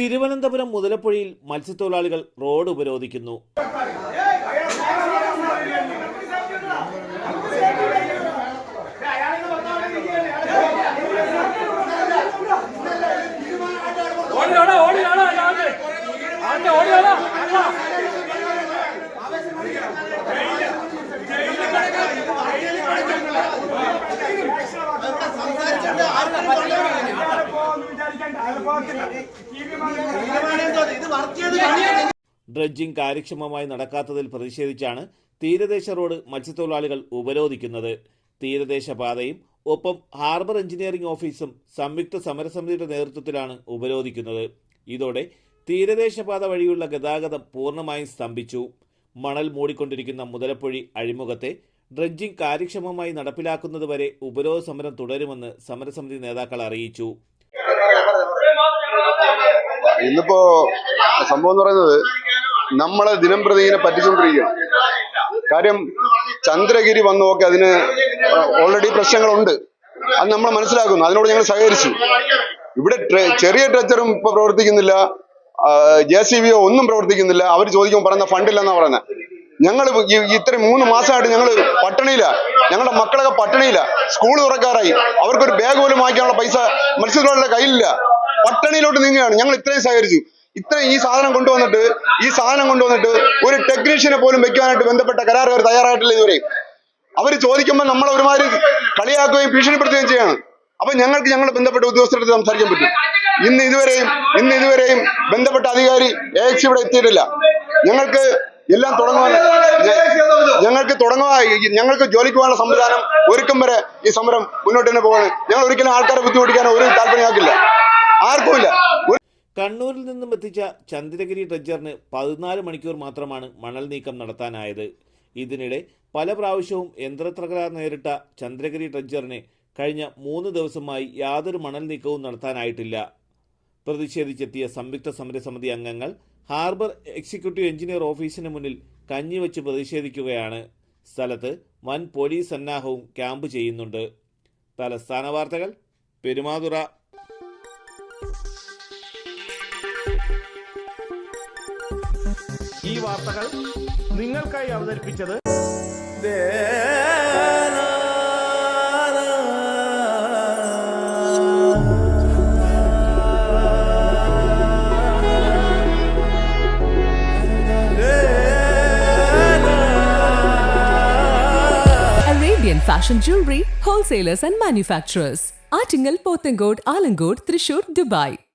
തിരുവനന്തപുരം മുതലപ്പുഴയിൽ മത്സ്യത്തൊഴിലാളികൾ road ഉപരോധിക്കുന്നു. Dredging കാര്യക്ഷമമായി നടക്കാത്തതിൽ പ്രതിഷേധിച്ചാണ് തീരദേശ റോഡ് മത്സ്യത്തൊഴിലാളികൾ ഉപരോധിക്കുന്നത്. തീരദേശ പാതയും ഒപ്പം ഹാർബർ എഞ്ചിനീയറിംഗ് ഓഫീസും സംയുക്ത സമരസമിതിയുടെ നേതൃത്വത്തിലാണ് ഉപരോധിക്കുന്നത്. ഇതോടെ തീരദേശപാത വഴിയുള്ള ഗതാഗതം പൂർണമായും സ്തംഭിച്ചു. മണൽ മൂടിക്കൊണ്ടിരിക്കുന്ന മുതലപ്പൊഴി അഴിമുഖത്തെ ഡ്രഡ്ജിംഗ് കാര്യക്ഷമമായി നടപ്പിലാക്കുന്നതുവരെ ഉപരോധ സമരം തുടരുമെന്ന് സമരസമിതി നേതാക്കൾ അറിയിച്ചു. ഇന്നിപ്പോ സംഭവം എന്ന് പറയുന്നത് നമ്മളെ ദിനം പ്രതി ഇങ്ങനെ പറ്റിച്ചുകൊണ്ടിരിക്കുകയാണ് കാര്യം ചന്ദ്രഗിരി വന്നു നോക്കി അതിന് ഓൾറെഡി പ്രശ്നങ്ങളുണ്ട്. അത് നമ്മൾ മനസ്സിലാക്കുന്നു. അതിനോട് ഞങ്ങൾ സഹകരിച്ചു. ഇവിടെ ചെറിയ ട്രച്ചറും ഇപ്പൊ പ്രവർത്തിക്കുന്നില്ല. ജെ സി ബിയോ ഒന്നും പ്രവർത്തിക്കുന്നില്ല. അവർ ചോദിക്കുമ്പോൾ പറയുന്ന ഫണ്ടില്ലെന്നാ പറയുന്നത് ഞങ്ങൾ ഇത്രയും മൂന്ന് മാസമായിട്ട് ഞങ്ങൾ പട്ടിണിയില്ല ഞങ്ങളുടെ മക്കളൊക്കെ പട്ടിണിയില്ല സ്കൂൾ തുറക്കാറായി. അവർക്കൊരു ബാഗ് പോലും വാങ്ങിക്കാനുള്ള പൈസ മത്സ്യത്തൊഴിലാളിയുടെ കയ്യിലില്ല. പട്ടിണിയിലോട്ട് നീങ്ങുകയാണ്. ഞങ്ങൾ ഇത്രയും സഹകരിച്ചു. ഇത്രയും ഈ സാധനം കൊണ്ടുവന്നിട്ട് ഈ സാധനം കൊണ്ടുവന്നിട്ട് ഒരു ടെക്നീഷ്യനെ പോലും വെക്കാനായിട്ട് ബന്ധപ്പെട്ട കരാറുകാർ തയ്യാറായിട്ടില്ല ഇതുവരെ. അവർ ചോദിക്കുമ്പോൾ നമ്മൾ ഒരുമാതിരി കളിയാക്കുകയും ഭീഷണിപ്പെടുത്തുകയും ചെയ്യാണ്. അപ്പൊ ഞങ്ങൾക്ക് ഞങ്ങൾ ബന്ധപ്പെട്ട ഉദ്യോഗസ്ഥരുടെ സംസാരിക്കാൻ പറ്റും. ഇന്ന് ഇതുവരെയും ഇന്ന് ഇതുവരെയും ബന്ധപ്പെട്ട അധികാരി എ എക്സ് ഇവിടെ എത്തിയിട്ടില്ല. ഞങ്ങൾക്ക് എല്ലാം തുടങ്ങുവാൻ ഞങ്ങൾക്ക് തുടങ്ങുവാൻ ഞങ്ങൾക്ക് ജോലിക്ക് പോകാനുള്ള സംവിധാനം ഒരുക്കം വരെ ഈ സമരം മുന്നോട്ട് തന്നെ പോവാണ്. ഞങ്ങൾ ഒരിക്കലും ആൾക്കാരെ ബുദ്ധിമുട്ടിക്കാൻ ഒരു താല്പര്യമാക്കില്ല ആർക്കുമില്ല. കണ്ണൂരിൽ നിന്നും എത്തിച്ച ചന്ദ്രഗിരി ഡ്രഡ്ജറിന് പതിനാല് മണിക്കൂർ മാത്രമാണ് മണൽ നീക്കം നടത്താനായത്. ഇതിനിടെ പല പ്രാവശ്യവും യന്ത്രത്തകരാർ നേരിട്ട ചന്ദ്രഗിരി ഡ്രഡ്ജറിന് കഴിഞ്ഞ മൂന്ന് ദിവസമായി യാതൊരു മണൽ നീക്കവും നടത്താനായിട്ടില്ല. പ്രതിഷേധിച്ചെത്തിയ സംയുക്ത സമരസമിതി അംഗങ്ങൾ ഹാർബർ എക്സിക്യൂട്ടീവ് എഞ്ചിനീയർ ഓഫീസിന് മുന്നിൽ കഞ്ഞിവെച്ച് പ്രതിഷേധിക്കുകയാണ്. സ്ഥലത്ത് വൻ പോലീസ് സന്നാഹവും ക്യാമ്പ് ചെയ്യുന്നുണ്ട്. തലസ്ഥാന വാർത്തകൾ പെരുമാതുറ. ഈ വാർത്തകൾ നിങ്ങൾക്കായി അവതരിപ്പിച്ചത് Arabian Fashion Jewelry Wholesalers and Manufacturers. Artingal, Pothencode Alangod, Trishur, Dubai